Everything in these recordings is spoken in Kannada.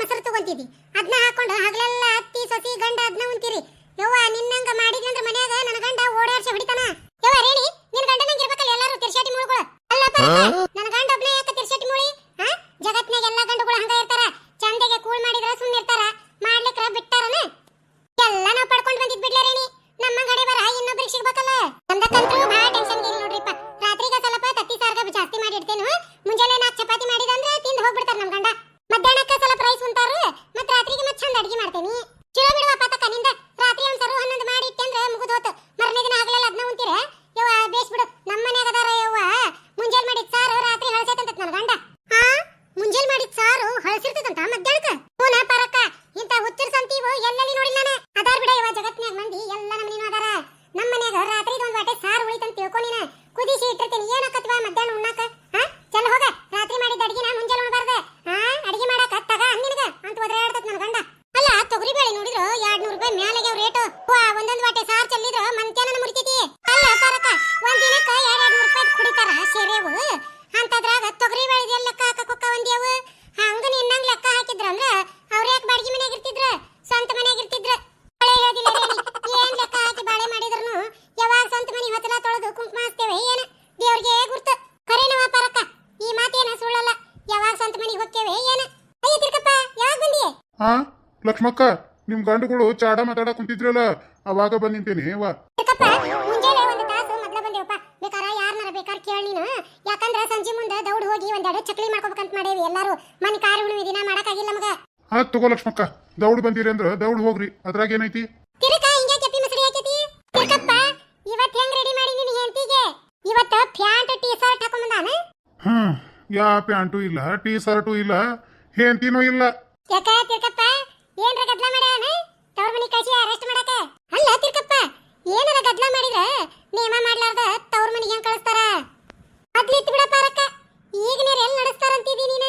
ಮೊಸರು ತಗೊಂತಿದ್ದಿ ಅದನ್ನ ಹಾಕೊಂಡು ಹಗಲೆಲ್ಲ ಅತ್ತಿ ಸಸಿ ಗಂಡ ಅದನ್ನ ಉಂತೀರಿ ಯವ್ವ ನಿನ್ನಂಗ ಮಾಡಿದ್ವಿ ಅಂದ್ರೆ ಮನ್ಯಾಗ ನನ್ನ ಗಂಡ ಓಡಾಡ್ಸಿ ಹೊಡಿತಾನ? ಯವ್ವ ರೇಣಿ ನಿನ್ನ ಗಂಡ ನಂಗೆ ಇರ್ಬೇಕಲ್ಲ ಎಲ್ಲರೂ ತಿರ್ಶಾಟಿ ಮುಳುಗಳು. ಅಲ್ಲಪ್ಪ ನನ್ನ ಗಂಡ ಒಬ್ಬನೇ ಯಾಕೆ ತಿರ್ಶಾಟಿ ಮುಳಿ? ಹಾ? ಎಲ್ಲ ಗಂಡುಗಳು ಹಂಗ ಇರ್ತಾರ. ಚಂದಗೆ ಕೂಳ್ ಮಾಡಿದ್ರ ಸುಮ್ಮನೆ ಇರ್ತಾರ ಮಾಡ್ಲಿಕ್ರ ಬಿಟ್ಟಾರನ? ಎಲ್ಲ ನಾವು ಪಡ್ಕೊಂಡು ಬಂದಿದ್ವಿ. ರೂಪಾಯಿ ಮ್ಯಾಲೆಗೆ ರೇಟು. ಒಂದೊಂದ್ ವಾಟೆ ಸಾರ್ ಚೆಲ್ಲಿದ್ರು ಮಂತ್ಯಾನ ಮುರಿತೈತಿ ಅಲ್ಲ ಪರಕ ಒಂದ್ ದಿನಕ್ಕ ಎರಡ್ ಎರಡ್ ರೂಪಾಯಿ ಕುಡಿತಾರ ಸೇರೇವು? ಅಂತದ್ರಾಗ ತೊಗರಿ ಬೇಳೆ ಎಲ್ಲ ಲೆಕ್ಕ ಹಾಕಕ್ಕ ಒಂದೇವು ಹಂಗ ನಿನ್ನಂಗ್ ಲೆಕ್ಕ ಹಾಕಿದ್ರ ಅಂದ್ರ, ಅವ್ರ ಯಾಕೆ ಬಾಡಿಗೆ ಮನ್ಯಾಗ ಇರ್ತಿದ್ರ? ಸ್ವಂತ ಮನ್ಯಾಗ ಇರ್ತಿದ್ರ. ಬಾಳೆ ಹೇಳೋದಿಲ್ಲ ಏನ್ ಲೆಕ್ಕ ಹಾಕಿ ಬಾಳೆ ಮಾಡಿದ್ರುನು? ಯಾವಾಗ ಸ್ವಂತ ಮನೆ ಹೊತ್ತಲ ತೊಳೆದು ಕುಂಕುಮ ಹಾಕ್ತೇವೆ ಏನ? ದೇವ್ರಿಗೆ ಗುರ್ತು. ಕರೇನವ ಪರಕ ಈ ಮಾತೇನ ಸುಳ್ಳಲ್ಲ. ಯಾವಾಗ ಸ್ವಂತ ಮನೆಗೆ ಹೋಗ್ತೇವೆ ಏನ? ಅಯ್ಯ, ತಿರ್ಕಪ್ಪ, ಯಾವಾಗ ಬಂದಿ? ಹಾ, ಲಕ್ಷ್ಮಕ್ಕ? ನಿಮ್ ಗಂಡುಗಳು ಚಾಡ ಮಾತಾಡ ಕುಂತಿದ್ರಲ್ಲ ಅವಾಗ ಬಂದಿಂತೇನೆ ನಿಂತೇನಿ ವಾ. ಮುಂಜಾನೆ ಒಂದು ತಾಸು ಮೊದ್ಲ ಬಂದೇವಪ್ಪ. ಬೇಕಾರ ಯಾರನ್ನಾರ ಬೇಕಾರ್ ಕೇಳಿ ನೀನು. ಯಾಕಂದ್ರ ಸಂಜೆ ಮುಂದೆ ದೌಡ್ ಹೋಗಿ ಒಂದೆರಡು ಚಕ್ಲಿ ಮಾಡ್ಕೋಬೇಕಂತ ಮಾಡೇವಿ ಎಲ್ಲಾರು. ಮನೆ ಕಾರ್ ಹುಣ್ಣಿಮೆ ದಿನ ಮಾಡಕ್ಕಾಗಿಲ್ಲ ನಮಗ. ಹಾ ತಗೋ ಲಕ್ಷ್ಮಕ್ಕ ದೌಡ್ ಬಂದಿರಿ ಅಂದ್ರ ದೌಡ್ ಹೋಗ್ರಿ ಅದ್ರಾಗ ಏನೈತಿ? ತಿರುಕ ಹಿಂಗೆ ಚಪ್ಪಿ ಮಸಡಿ ಹಾಕೈತಿ ಚಿಕ್ಕಪ್ಪ ಇವತ್ ಹೆಂಗ್ ರೆಡಿ ಮಾಡಿ ನಿನ್ ಹೆಂಡತಿಗೆ? ಇವತ್ತ ಪ್ಯಾಂಟ್ ಟೀ ಶರ್ಟ್ ಹಾಕೊಂಬಂದಾನ ಹ್ಮ್ ಯಾ ಪ್ಯಾಂಟು ಇಲ್ಲ ಟೀ ಶರ್ಟು ಇಲ್ಲ ಹೆಂತಿನೂ ಇಲ್ಲ. ಯಾಕ ತಿರ್ಕಪ್ಪ ಏನ್ರ ಗದ್ಲ ಮಾಡ್ಯಾನ? ತವ್ರ ಮನಿ ಕಳಿಸಿ ಅರೆಸ್ಟ್ ಮಾಡಕ ಅಲ್ಲ ತಿರ್ಕಪ್ಪ, ಏನರ ಗದ್ಲ ಮಾಡಿದ್ರ ನೇಮ ಮಾಡ್ಲಾರ್ದ ತವ್ರ ಮನೆಗೆ ಹೆಂಗ್ ಕಳಿಸ್ತಾರ? ಮೊದ್ಲಿತ್ತು ಬಿಡಪ್ಪ ಪಾರಕ್ಕ ಈಗ ನೀರ್ ಎಲ್ಲಿ ನಡೆಸ್ತಾರಂತಿದಿ ನೀನ?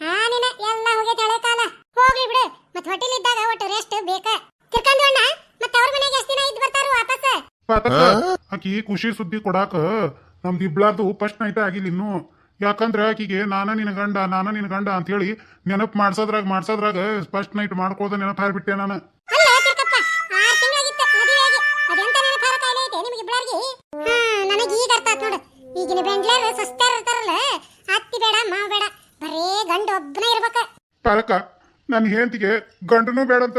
ಆ ನೀನ, ಎಲ್ಲ ಹೋಗಿ ಹಳೆ ಕಾಲ. ಹೋಗ್ಲಿ ಬಿಡು ಮತ್ ಹೋಟೆಲ್ ಇದ್ದಾಗ ಒಟ್ಟು ರೆಸ್ಟ್ ಬೇಕ. ತಿರ್ಕಂದ್ರಣ್ಣ ಮತ್ ಅವ್ರ ಮನೆಗೆ ಎಷ್ಟು ದಿನ ಇದ್ದು ಬರ್ತಾರ ವಾಪಸ್. ಆಕಿ ಖುಷಿ ಸುದ್ದಿ ಕೊಡಾಕ ನಮ್ದು ಇಬ್ಲಾರ್ದು ಫಸ್ಟ್ ನೈಟ್ ಆಗಿಲ್ಲ ಇನ್ನು. ಯಾಕಂದ್ರ ಆಕಿಗೆ ನಾನ ನಿನ್ನ ಗಂಡ ನಾನ ನಿನ್ನ ಗಂಡ ಅಂತ ಹೇಳಿ ನೆನಪು ಮಾಡ್ಸೋದ್ರಾಗ ಮಾಡ್ಸೋದ್ರಾಗ ಫಸ್ಟ್ ನೈಟ್ ಮಾಡ್ಕೋದ ನೆನಪು ಹಾರ್ಬಿಟ್ಟೆ ನಾನು. ಈಗಿನ ಬೆಂಡ್ಲೇರ್ ಸಸ್ತಾರ ಇರ್ತಾರಲ್ಲ ಅತ್ತಿ ಬೇಡ ಮಾವ ಬೇಡ ಬರೇ ಗಂಡ ಒಬ್ಬನೇ ಇರ್ಬೇಕ. ಪಾರಕ್ಕ ನನ್ನ ಹೆಂಡತಿಗೆ ಗಂಡನೂ ಬೇಡಂತ.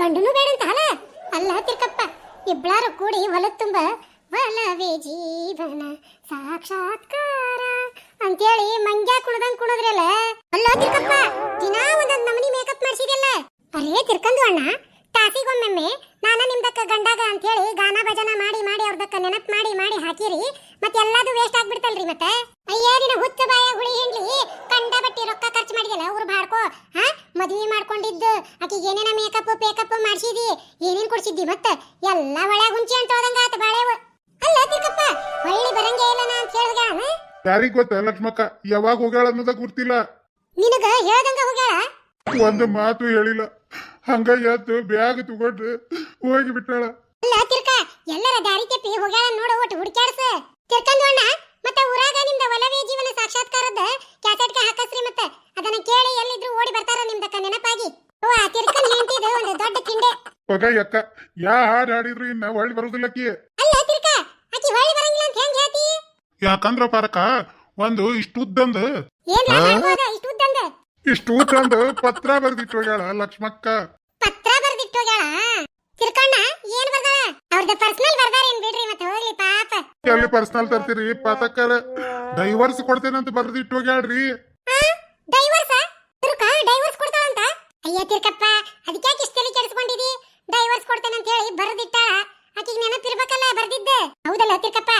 ಗಂಡನು ಬೇಡ ಅಂತ ಅಲ್ಲ? ಅಲ್ಲ ತಿರ್ಕಪ್ಪ ಇಬ್ಬಳಾರು ಕೂಡಿ ಹೊಲದ ತುಂಬ. ಒಲವೇ ಜೀವನ ಸಾಕ್ಷಾತ್ಕಾರ. ಅಂತೇಳಿ ಮಂಗ್ಯಾ ಕುಣದಂಗ್ ಕುಣದ್ರಲ್ಲ? ಅಲ್ಲ ತಿರ್ಕಪ್ಪ, ದಿನ ಒಂದೊಂದ್ ನಮನಿ ಮೇಕಪ್ ಮಾಡ್ಸಿದಲ್ಲ ಅರೇ ತಿರ್ಕಂದು ಅಣ್ಣ ತಾಸಿಗೊಮ್ಮೆ ನಾನ ನಿಮ್ದಕ್ಕ ಗಂಡಾಗ ಅಂತ ಹೇಳಿ ಗಾನ ಭಜನ ಮಾಡಿ ಮಾಡಿ ಅವ್ರದಕ್ಕ ನೆನಪ್ ಮಾಡಿ ಮಾಡಿ ಹಾಕಿರಿ, ಮತ್ತೆ ಎಲ್ಲಾದು ವೇಸ್ಟ್ ಆಗ್ಬಿಡ್ತಲ್ರಿ ಮತ್ತೆ ಅಯ್ಯ ನಿನ್ನ ಹುಚ್ಚ ಬಾಯ ಹುಳಿ ಹಿಂಡ್ಲಿ ಕಂಡ ಬಟ್ಟಿ ರೊಕ್ಕ ಖರ್ಚು ಮಾಡಿದಲ್ಲ ಊರು ಬಾಡ್ಕೋ ಹಾ ಮದ್ವಿ ಮಾಡ್ಕೊಂಡಿದ್ದು ಆಕಿಗೆ ಏನೇನ ಮೇಕಪ್ ಪೇಕಪ್ ಮಾಡ್ಸಿದಿ ಏನೇನ್ ಕೊಡ್ಸಿದ್ದಿ ಮತ್ತ ಎಲ್ಲ ಒಳ್ಳೆ ಹುಂಚಿ ಅಂತ ಹೋದಂಗ ಆತ ಬಾಳೆವು ಅಲ್ಲ ತಿಕ್ಕಪ್ಪ ಹೊಳ್ಳಿ ಬರಂಗೇ ಇಲ್ಲ ನಾ ಅಂತ ಹೇಳಿದ್ಗ ಯಾರಿಗ್ ಗೊತ್ತ ಲಕ್ಷ್ಮಕ್ಕ? ಯಾವಾಗ ಹೋಗ್ಯಾಳ ಅನ್ನೋದ ಗುರ್ತಿಲ್ಲ ನಿನಗ ಹೇಳ್ದಂಗ ಹೋಗ್ಯಾಳ? ಒಂದು ಮಾತು ಹೇಳಿಲ್ಲ. ಹಂಗ ಎದ್ದು ಬ್ಯಾಗ್ ತಗೊಂಡು ಹೋಗಿ ಬಿಟ್ಟಾಳ. ಅಲ್ಲ ತಿರ್ಕ ಎಲ್ಲರ ದಾರಿ ತಪ್ಪಿ ಹೋಗ್ಯಾಳ ನೋಡು ಒಟ್ಟು ಹುಡುಕ್ಯಾಡ್ಸ. ತಿರ್ಕಂದೋಣ ಮತ್ತ ಊರಾಗ ನಿಮ್ದ ಒಲವೇ ಜೀವನ ಸಾಕ್ಷಾತ್ಕಾರದ ಕ್ಯಾಸೆಟ್ಗೆ ಹಾಕಸ್ರಿ ಮತ್ತ. ಅದನ್ನ ಕೇಳಿ ಎಲ್ಲಿದ್ರು ಓಡಿ ಬರ್ತಾರ ನಿಮ್ದಕ್ಕ ನೆನಪಾಗಿ. ಓ ಆ ತಿರ್ಕನ್ ಹೆಂಡತಿದು ಒಂದು ದೊಡ್ಡ ಕಿಂಡೆ ಪಗ ಯಕ್ಕ ಯಾ ಹಾಡ್ ಹಾಡಿದ್ರು ಇನ್ನ ಒಳ್ಳೆ ಬರುದಿಲ್ಲಕ್ಕಿ ಅಲ್ಲ ತಿರ್ಕ ಆಕಿ ಹೊಳ್ಳಿ ಬರಂಗಿಲ್ಲ ಅಂತ ಹೆಂಗ್ ಹೇಳ್ತಿ ಯಾಕಂದ್ರ ಪಾರಕ ಒಂದು ಇಷ್ಟುದ್ದಂದ ಏನ್ ಮಾಡ್ಬೋದ ಇಷ್ಟು ಉದ್ದಂದ ಇಷ್ಟು ಉದ್ದಂದು ಪತ್ರ ಬರ್ದಿಟ್ಟು ಹೋಗ್ಯಾಳ ಲಕ್ಷ್ಮಕ್ಕ. ಪತ್ರ ಬರ್ದಿಟ್ಟು ಹೋಗ್ಯಾಳ? ತಿರ್ಕಣ್ಣ ಏನ್ ಬರ್ದಾಳ? ಅವ್ರದ್ದು ಪರ್ಸನಲ್ ಬರ್ದಾರೇನ್ ಬಿಡ್ರಿ ಮತ್ತೆ ಹೋಗ್ಲಿ ಪಾಪ. ಎಲ್ಲಿ ಪರ್ಸನಲ್ ತರ್ತೀರಿ? ಪಾತಕ್ಕರ ಡೈವರ್ಸ್ ಕೊಡ್ತೇನಂತ ಬರ್ದಿಟ್ಟು ಹೋಗ್ಯಾಳ್ರಿ. ಡೈವರ್ಸ ತಿರ್ಕ ಡೈವರ್ಸ್ ಕೊಡ್ತಾಳಂತ? ಅಯ್ಯ ತಿರ್ಕಪ್ಪ ಅದಕ್ಕೆ ಇಷ್ಟ ತಲೆ ಕೆಡಿಸ್ಕೊಂಡಿದಿ? ಡೈವರ್ಸ್ ಕೊಡ್ತೇನೆ ಅಂತ ಹೇಳಿ ಬರ್ದಿಟ್ಟ. ಆಕಿಗೆ ನೆನಪಿರ್ಬೇಕಲ್ಲ ಬರ್ದಿದ್ದೆ. ಹೌದಲ್ಲ ತಿರ್ಕಪ್ಪ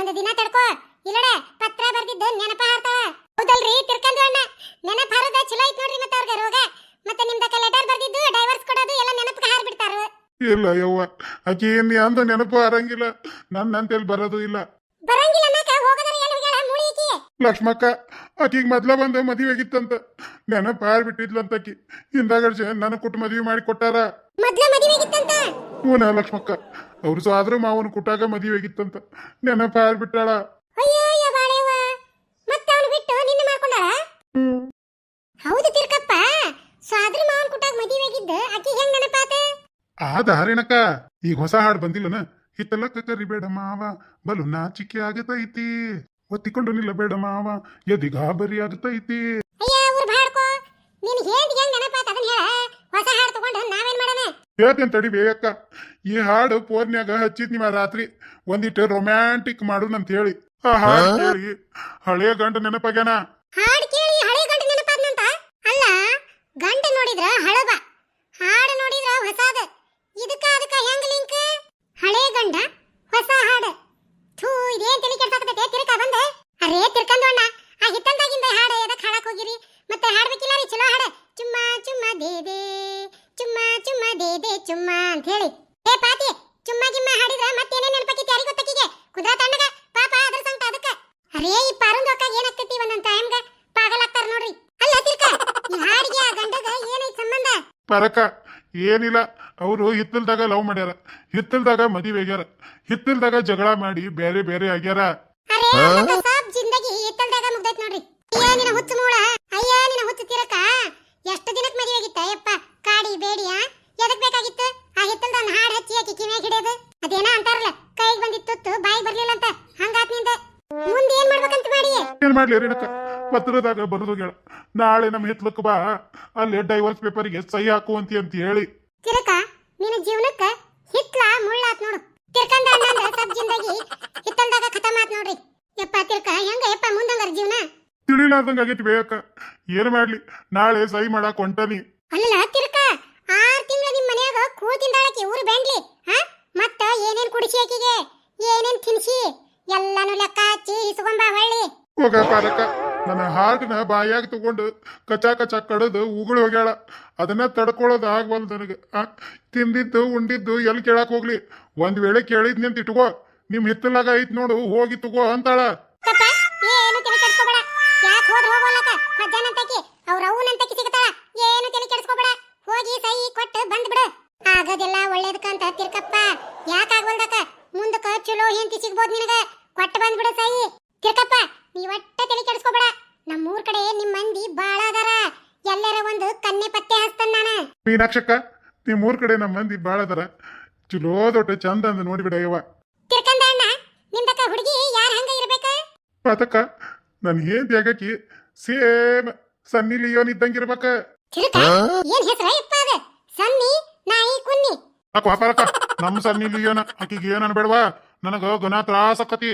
ಒಂದು ದಿನ ತಡ್ಕೋ. ಇಲ್ಲಡ ಪತ್ರ ಬರ್ದಿದ್ದು ನೆನಪ ಹಾರ್ತಾಳ ಹೌದಲ್ರಿ ತಿರ್ಕಂದು ಅಣ್ಣ. ನೆನಪ ಹಾರದ ಚಲೋ ಐತ್ ನೋಡ್ರಿ ಮತ್ತೆ ಅವ್ರಿಗೆ ರೋಗ. ಮತ್ತೆ ನಿಮ್ದಕ್ಕ ಲೆಟರ್ ಬರ್ದಿದ್ದು ಡೈವರ್ಸ್ ಕೊಡೋದು ಎಲ್ಲ ನೆನಪಿಗೆ ಹಾರ್ಬಿಡ್ತಾರ. ಇಲ್ಲ ಯವ್ವ ಆಕಿ ಏನ್ ಅಂದ ನೆನಪು ಹರಂಗಿಲ್ಲ. ನನ್ನ ಅಂತೇಳಿ ಬರೋದು ಇಲ್ಲ. ಬರಂಗಿಲ್ಲ ಅನ್ನಕ ಹೋಗದ್ರ ಎಲ್ಲಿ ಹೋಗ್ಯಾಳ? ಮೂಳಿ ಈಕಿ. ಲಕ್ಷ್ಮಕ್ಕ ಆಕಿಗೆ ಮೊದ್ಲ ಬಂದ ಮದುವೆ ಆಗಿತ್ತಂತ. ನೆನಪು ಹಾರ್ಬಿಟ್ಟಿದ್ಲಂತ ಆಕಿ ಹಿಂದಾಗಡ್ಸೆ ನನಗ್ ಕೊಟ್ಟು ಮದುವೆ ಮಾಡಿ ಕೊಟ್ಟಾರ. ಮೊದ್ಲ ಮದುವೆ ಆಗಿತ್ತಂತ? ಹ್ಞೂ ಲಕ್ಷ್ಮಕ್ಕ ಅವ್ರು ಸಾದ್ರ ಮಾವನ ಕುಟ್ಟಾಗ ಮದುವೆ ಆಗಿತ್ತಂತ. ನೆನಪು ಹಾರ್ಬಿಟ್ಟಾಳ ಅಯ್ಯೋ ಅಯ್ಯೋ ಬಾಳೆವ್ವ ಮತ್ತೆ ಅವನು ಬಿಟ್ಟು ನಿನ್ನ ಮಾಡ್ಕೊಂಡಾಳ ಹೌದು ತಿರ್ಕಪ್ಪ ಸಾದ್ರ ಮಾವನ್ ಕುಟ್ಟಾಗ ಮದುವೆ ಆಗಿದ್ದ ಆಕಿ ಹೆಂಗ್ ನೆನಪಾತ ಆ ಹರಿಣಕ್ಕ ಈಗ ಹೊಸ ಹಾಡು ಬಂದಿಲ್ಲನ? ಹಿತ್ತಲಕ್ಕ ಕರಿಬೇಡ ಮಾವ ಬಲು ನಾಚಿಕೆ ಆಗತೈತಿ. ಒತ್ತಿಕೊಂಡು ನಿಲ್ಲ ಬೇಡ ಮಾವ ಎದಿ ಗಾಬರಿ ಆಗತೈತಿ. ಅಯ್ಯ ಊರ್ ಬಾಡ್ಕೋ ನಿನ್ ಹೇಳ್ದಿ ಹೆಂಗ್ ನೆನಪಾತ ಅದನ್ನ ಹೇಳ. ಹೊಸ ಹಾಡು ತಗೊಂಡು ನಾವೇನ್ ಮಾಡೋಣ? ಹೇಳ್ತೇನೆ ತಡಿ ಬೇಯಕ್ಕ. ಈ ಹಾಡು ಫೋನ್ಯಾಗ ಹಚ್ಚಿದ್ ನಿಮ್ಮ ರಾತ್ರಿ. ಒಂದಿಟ್ಟು ರೊಮ್ಯಾಂಟಿಕ್ ಮಾಡು ಅಂತ ಹೇಳಿ. ಆ ಹಾಡು ಕೇಳಿ ಹಳೆಯ ಗಂಡ ನೆನಪಾಗ್ಯಾನ? ಹಾಡು ಕೇಳಿ ಹಳೆ ಗಂಡ ನೆನಪಾದ್ನಂತ? ಅಲ್ಲ ಗಂಡ ನೋಡಿದ್ರ ಹಳಬ. ಹಾಡು ನೋಡಿದ್ರ ಹೊಸಾದ ಇದಕ್ಕ ಅದಕ್ಕ ಹೆಂಗ್ ಲಿಂಕ್ ಹಳೆ ಗಂಡ ಹೊಸ ಹಾಡು ಥೂ ಇದೇನ್ ತಲೆ ಕೆಡ್ಸಾಕತೈತೆ ತಿರ್ಕ ಬಂದ ಅರೇ ತಿರ್ಕಂದು ಅಣ್ಣ ಆ ಹಿತ್ತಲ್ದಾಗಿಂದ ಹಾಡು ಎದಕ್ ಹಾಡಕ್ ಹೋಗಿರಿ ಮತ್ತೆ ಹಾಡ್ಬೇಕಿಲ್ಲ ರೀ ಚಲೋ ಹಾಡು ಚುಮ್ಮ ಚುಮ್ಮ ದೇ ದೇ ಚುಮ್ಮ ಚುಮ್ಮ ದೇ ದೇ ಚುಮ್ಮ ಅಂತ ಹೇಳಿ ಏ ಪಾತಿ ಚುಮ್ಮ ಗಿಮ್ಮ ಹಾಡಿದ್ರ ಮತ್ತೇನೇ ನೆನಪಕ್ಕಿತ್ತು ಯಾರಿಗೂ ಗೊತ್ತಾಕಿಗೆ ಕುದ್ರ ತಣ್ಣಗ ಪಾಪ ಅದ್ರ ಸಂಕಟ ಅದಕ್ಕ ಅರೇ ಈ ಪಾರುಂದ ಅಕ್ಕಾಗ ಏನಾಗ್ತೈತಿ ಒಂದೊಂದ್ ಟೈಮ್ಗ ಪಾಗಲಾಗ್ತಾರ ನೋಡ್ರಿ. ಅಲ್ಲ ತಿರ್ಕ ಈ ಹಾಡಿಗೆ ಆ ಗಂಡಗ ಏನೈತ್ ಸಂಬಂಧ? ಪರಕ ಏನಿಲ್ಲ. ಅವರು ಹಿತ್ತಲ್ದಾಗ ಲವ್ ಮಾಡ್ಯಾರ. ಹಿತ್ತಲ್ದಾಗ ಮದುವೆ ಆಗ್ಯಾರ. ಹಿತ್ತಲ್ದಾಗ ಜಗಳ ಮಾಡಿ ಬೇರೆ ಬೇರೆ ಆಗ್ಯಾರ. ಅರೇ ಸಾಬ್ ಜಿಂದಗಿ ಹಿತ್ತಲ್ದಾಗ ಮುಗ್ದೈತ್ ನೋಡ್ರಿ. ಅಯ್ಯ ನಿನ್ನ ಹುಚ್ಚು ಮೂಳ. ಅಯ್ಯ ನಿನ್ನ ಹುಚ್ಚು ತಿರಕ ಎಷ್ಟು ದಿನಕ್ ಮದುವೆ ಆಗಿತ್ತ ಯಪ್ಪ ಕಾಡಿ ಬೇಡಿಯ ಎದಕ್ ಬೇಕಾಗಿತ್ತು ಆ ಹಿತ್ತಲ್ದ ಒಂದ್ ಹಾಡ್ ಹಚ್ಚಿ ಆಕಿ ಕಿವಿಯಾಗ ಹಿಡಿಯೋದು ಅದೇನ ಅಂತಾರಲ್ಲ ಕೈಗೆ ಬಂದಿತ್ತು ತುತ್ತು ಬಾಯಿಗೆ ಬರ್ಲಿಲ್ಲ ಅಂತ ಹಂಗಾತ್ನಿಂದ ಮುಂದೆ ಏನ್ ಮಾಡ್ಬೇಕಂತ ಮಾಡಿ ಏನ್ ಮಾಡ್ಲಿ ರೇಣುಕ ಪತ್ರದಾಗ ಬರೆದು ಹೇಳ. ನಾಳೆ ನಮ್ಮ ಹಿತ್ಲಕ್ ಬಾ. ಅಲ್ಲಿ ಡೈವರ್ಸ್ ಪೇಪರ್ಗೆ ಸಹಿ ಹಾಕುವಂತಿ ಅಂತ ಹೇಳಿ. ತಿರಕ ನಿನ್ನ ಜೀವನಕ್ಕ ಹಿತ್ಲ ಮುಳ್ಳಾತ್ ನೋಡು. ತಿರ್ಕಂದ ಅಣ್ಣಂದ ಸಬ್ ಜಿಂದಗಿ ಹಿತ್ತಲ್ದಾಗ ಖತಮ್ ಆತ್ ನೋಡ್ರಿ. ಯಪ್ಪ ತಿರ್ಕ ಹೆಂಗ ಯಪ್ಪ ಮುಂದಂಗಾರ ಜೀವನ? ತಿಳಿಲಾರ್ದಂಗ ಆಗೈತಿ ಬೇಯಕ್ಕ. ಏನ್ ಮಾಡ್ಲಿ? ನಾಳೆ ಸಹಿ ಮಾಡಾಕ ಹೊಂಟನಿ. ಅಲ್ಲ ತಿರ್ಕ ಆರ್ ತಿಂಗಳ ನಿಮ್ ಮನ್ಯಾಗ ಕೂತಿಂದಾಳಕಿ ಊರು ಬೆಂಡ್ಲಿ ಹಾ ಮತ್ತ ಏನೇನ್ ಕುಡಿಸಿ ಆಕಿಗೆ ಏನೇನ್ ತಿನ್ಸಿ ಎಲ್ಲಾನು ಲೆಕ್ಕ ಹಚ್ಚಿ ಇಸ್ಕೊಂಬ ಹೋಗ ಪಾಲಕ ನನ್ನ ಹಾರ್ಟ್ನ ಬಾಯಾಗ ತಗೊಂಡು ಕಚಾ ಕಚಾ ಕಡದು ಉಗುಳು ಹೋಗ್ಯಾಳ. ಅದನ್ನ ತಡ್ಕೊಳ್ಳೋದು ಆಗ್ಬಲ್ದು ನನಗೆ. ತಿಂದಿದ್ದು, ಉಂಡಿದ್ದು ಎಲ್ಲಿ ಕೇಳಕ್ ಹೋಗ್ಲಿ? ಒಂದ್ ವೇಳೆ ಕೇಳಿದ್ನಿ ಅಂತ ಇಟ್ಕೋ. ನಿಮ್ ಹಿತ್ತಲಾಗ ಐತ್ ನೋಡು, ಹೋಗಿ ತಗೋ ಅಂತಾಳ. ಅವ್ರ ಅವನಂತಕಿ ಸಿಗ್ತಾಳ ಏನು ಕೆಡ್ಸ್ಕೊಬೇಡ. ಹೋಗಿ ಸೈ ಕೊಟ್ಟು ಬಂದ್ ಬಿಡು ಆಗೋದಿಲ್ಲ ಒಳ್ಳೇದಕ್ಕಂತ ತಿರ್ಕಪ್ಪ ಯಾಕಾಗ್ವಲ್ದಕ ಮುಂದಕ್ಕ ಚಲೋ ಹೆಂತಿ ಸಿಗ್ಬೋದ್ ನಿನಗ ಕೊಟ್ಟು ಬಂದ್ಬಿಡು ಸೈ ತಿರ್ಕಪ್ಪ ನೀ ಒಟ್ಟ ತಲೆ ಕೆಡ್ಸ್ಕೊಬೇಡ ನಮ್ಮೂರ್ ಕಡೆ ನಿಮ್ ಮಂದಿ ಬಾಳ ಅದಾರ ಎಲ್ಲರ ಒಂದು ಕನ್ನೆ ಪತ್ತೆ ಹಸ್ತನ್ ನಾನ ಮೀನಾಕ್ಷಕ್ಕ ನಿಮ್ಮೂರ್ ಕಡೆ ನಮ್ಮ ಮಂದಿ ಬಾಳ ಅದರ. ಚಲೋ ದೊಡ್ಡ ಚಂದ ಅಂದ ನೋಡಿಬಿಡ ಯವ್ವ ತಿರ್ಕಂದ ಹುಡುಗಿ ಯಾರ ಹಂಗ ಇರ್ಬೇಕ? ಪಾತಕ್ಕ ನನ್ ಏನ್ ಜಾಗಕ್ಕೆ ಸೇಮ್ ಸನ್ನಿ ಲಿಯೋನ್ ಇದ್ದಂಗಿರ್ಬೇಕ ತಿರ್ಕ ಏನ್ ಹೆಸರ? ಯಪ್ಪ ಅದ? ಸನ್ನಿ ನಾಯಿ ಕುನ್ನಿ? ಅಕ್ಕ ನಮ್ ಸನ್ನಿ ಲಿಯೋನ ಆಕಿಗೆ ಏನ್ ಅನ್ಬೇಡವಾ? ನನಗ ಗುಣ ತ್ರಾಸ ಆಕತಿ.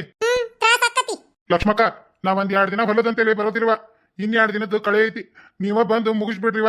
ಲಕ್ಷ್ಮಕ್ಕ ನಾ ಒಂದ್ ಎರಡ್ ದಿನ ಹೊಲದಂತೇಳಿ ಬರೋದಿರುವ ಇನ್ ಎರಡ್ ದಿನದ್ದು ಕಳೆ ಐತಿ. ನೀವ ಬಂದು ಮುಗಿಸ್ಬಿಡ್ರಿವ?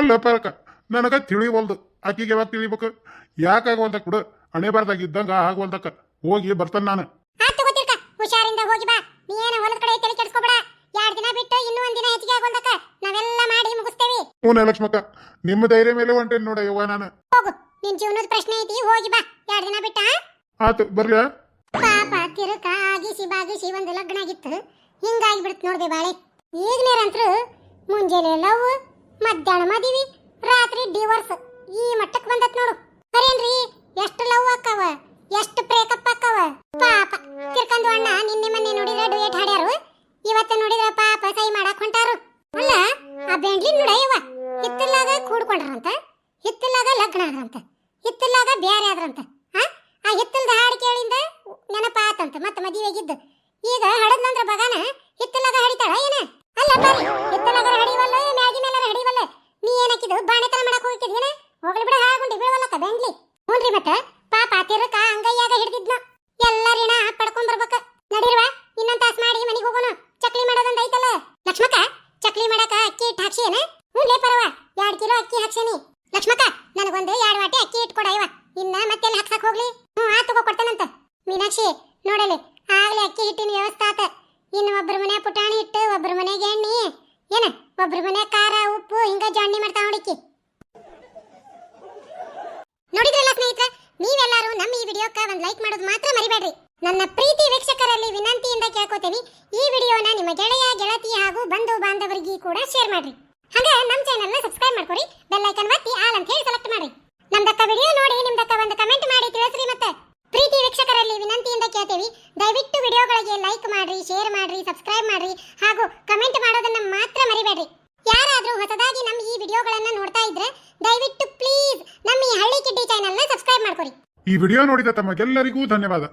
ಅಲ್ಲ ಪರಕ ನನಗ ತಿಳಿವಲ್ದು. ಆಕಿಗೆ ಯಾವಾಗ ತಿಳಿಬೇಕು? ಯಾಕಾಗುವಂತ ಕೂಡ. ಹಣೆ ಬಾರ್ದಾಗ ಇದ್ದಂಗ ಆಗವಲ್ದಕ್ಕ ಹೋಗಿ ಬರ್ತಾನೆ ನಾನು. ಹುಷಾರಿಂದ ಹೋಗಿ ಬಾ. ನೀ ಏನ ಹೊಲದ ಕಡೆ ತಲೆ ಕೆಡಿಸ್ಕೊಬೇಡ. ಎರಡ್ ದಿನ ಬಿಟ್ಟು ಇನ್ನೂ ಒಂದ್ ದಿನ ಹೆಚ್ಚಿಗೆ ಆಗೋಲ್ದಕ್ಕ ನಾವೆಲ್ಲ ಮಾಡಿ ಮುಗಿಸ್ತೇವಿ. ಹ್ಞೂ ಲಕ್ಷ್ಮಕ್ಕ ನಿಮ್ಮ ಧೈರ್ಯ ಮೇಲೆ ಹೊಂಟೇನ್ ನೋಡ ಯವ್ವ ನಾನು. ಹೋಗು. ನಿನ್ ಜೀವನದ ಪ್ರಶ್ನೆ ಐತಿ ಹೋಗಿ ಬಾ. ಎರಡ್ ದಿನ ಬಿಟ್ಟ? ಆತು ಬರ್ಲ್ಯಾ ಪಾಪ ತಿರುಕ ಆಗಿಸಿ ಬಾಗಿಸಿ ಒಂದು ಲಗ್ನ ಆಗಿತ್ತು. ಹಿಂಗಾಗಿ ಬಿಡುತ್ತೆ ನೋಡ್ದೆ ಬಾಳೆ. ಈಗನೇರಂತ್ರು ಮುಂಜಾನೆ ಲವ್ ಮಧ್ಯಾಹ್ನ ಮದಿವಿ ರಾತ್ರಿ ಡಿವೋರ್ಸ್ ಈ ಮಟ್ಟಕ್ಕೆ ಬಂದತ್ ನೋಡು. ಕರೇನ್ರಿ ಎಷ್ಟು ಲವ್ ಆಕ್ಕವ ಎಷ್ಟು ಬ್ರೇಕಪ್ ಆಕ್ಕವ ಪಾಪ ತಿರ್ಕಂದು ಅಣ್ಣ ನಿನ್ನೆ ಮೊನ್ನೆ ನೋಡಿದ್ರೆ ಡುಯೆಟ್ ಹಾಡ್ಯಾರು. ಇವತ್ತು ನೋಡಿದ್ರೆ ಪಾಪ ಸೈ ಮಾಡಕ್ ಹೊಂಟಾರು. ಅಲ್ಲ, ಆ ಬೆಂಡ್ಲಿ ನೋಡಯ್ಯವ ಹಿತ್ತಲಾಗ ಕೂಡ್ಕೊಂಡ್ರಂತ ಹಿತ್ತಲಾಗ ಲಗ್ನ ಆದ್ರಂತ ಹಿತ್ತಲಾಗ ಬೇರೆ ಆದ್ರಂತ, ಆ? ಹಿತ್ತಲ್ದ ಹಾಡು ಕೇಳಿಂದ ನೆನಪಾತಂತ, ಮತ್ತೆ ಮದುವೆಗಿದ್ದು ಈಗ ಹಡದ್ಲಂದ್ರ ಬಗಾನ ಹಾಕ್ಸಿಯೇನ ಹ್ಞೂ ಪರವ ಎರಡು ಕಿಲೋ ಅಕ್ಕಿ ಹಾಕ್ಸೇನಿ ಲಕ್ಷ್ಮಕ್ಕ, ನನಗೊಂದು ಎರಡು ವಾಟೆ ಅಕ್ಕಿ ಇಟ್ಕೊಡ ಇವ. ಇನ್ನ ಮತ್ತೆಲ್ಲಿ ಹಾಕ್ಸಕ್ ಹೋಗ್ಲಿ. ಹ್ಞೂ ಆ ತಗೋ, ಕೊಡ್ತಾನಂತ. ಮೀನಾಕ್ಷಿ, ನೋಡಲಿ, ಆಗ್ಲೇ ಅಕ್ಕಿ ಹಿಟ್ಟಿನ ವ್ಯವಸ್ಥೆ ಆತ. ಇನ್ನು ಒಬ್ಬರ ಮನೆ ಪುಟಾಣಿ ಇಟ್ಟು ಒಬ್ಬರ ಮನೆಗೆ ಎಣ್ಣಿ. ಏನ? ಒಬ್ಬರ ಮನೆ ಖಾರ, ಉಪ್ಪು, ಹಿಂಗ ಜಾಣ್ಣಿ ಮಾಡ್ತಾ ನೋಡಿಕ್ಕಿ ನೋಡಿದ್ರಲ್ಲ ಸ್ನೇಹಿತರೆ, ನೀವೆಲ್ಲರೂ ನಮ್ಮ ಈ ವಿಡಿಯೋಕ್ಕೆ ಒಂದು ಲೈಕ್ ಮಾಡೋದು ಮಾತ್ರ ಮರಿಬೇಡ್ರಿ. ನನ್ನ ಪ್ರೀತಿ ವೀಕ್ಷಕರಲ್ಲಿ ವಿನಂತಿಯಿಂದ ಕೇಳ್ಕೊತೇನೆ. ಶೇರ್ ಮಾಡ್ರಿ. ಹಂಗ ನಮ್ಮ ನ ಸಬ್ಸ್ಕ್ರೈಬ್ ಮಾಡ್ಕೊರಿ ಬೆಲ್ ಐಕನ್ ಒತ್ತಿ ಆಲ್ ಅಂತ ಹೇಳಿ ಸೆಲೆಕ್ಟ್ ಮಾಡ್ರಿ. ನಮ್ದಕ್ಕ ವಿಡಿಯೋ ನೋಡಿ ನಿಮ್ದಕ್ಕ ಒಂದು ಕಮೆಂಟ್ ಮಾಡಿ ತಿಳಿಸ್ರಿ ಮತ್ತೆ. ಪ್ರೀತಿ ವೀಕ್ಷಕರಲ್ಲಿ ವಿನಂತಿಯಿಂದ ಕೇಳ್ತೀವಿ. ದಯವಿಟ್ಟು ವಿಡಿಯೋಗಳಿಗೆ ಲೈಕ್ ಮಾಡ್ರಿ ಶೇರ್ ಮಾಡ್ರಿ ಸಬ್ಸ್ಕ್ರೈಬ್ ಮಾಡ್ರಿ, ಹಾಗೂ ಕಮೆಂಟ್ ಮಾಡೋದನ್ನ ಮಾತ್ರ ಮರಿಬೇಡ್ರಿ. ಯಾರಾದ್ರೂ ಹೊಸದಾಗಿ ನಮ್ಮ ಈ ವಿಡಿಯೋಗಳನ್ನ ನೋಡ್ತಾ ಇದ್ರೆ, ದಯವಿಟ್ಟು ಪ್ಲೀಸ್ ನಮ್ಮ ಈ ಹಳ್ಳಿ ಕಿಡ್ಡಿ ನ ಸಬ್ಸ್ಕ್ರೈಬ್ ಮಾಡ್ಕೊರಿ. ಈ ವಿಡಿಯೋ ನೋಡಿದ ತಮಗೆಲ್ಲರಿಗೂ ಧನ್ಯವಾದ.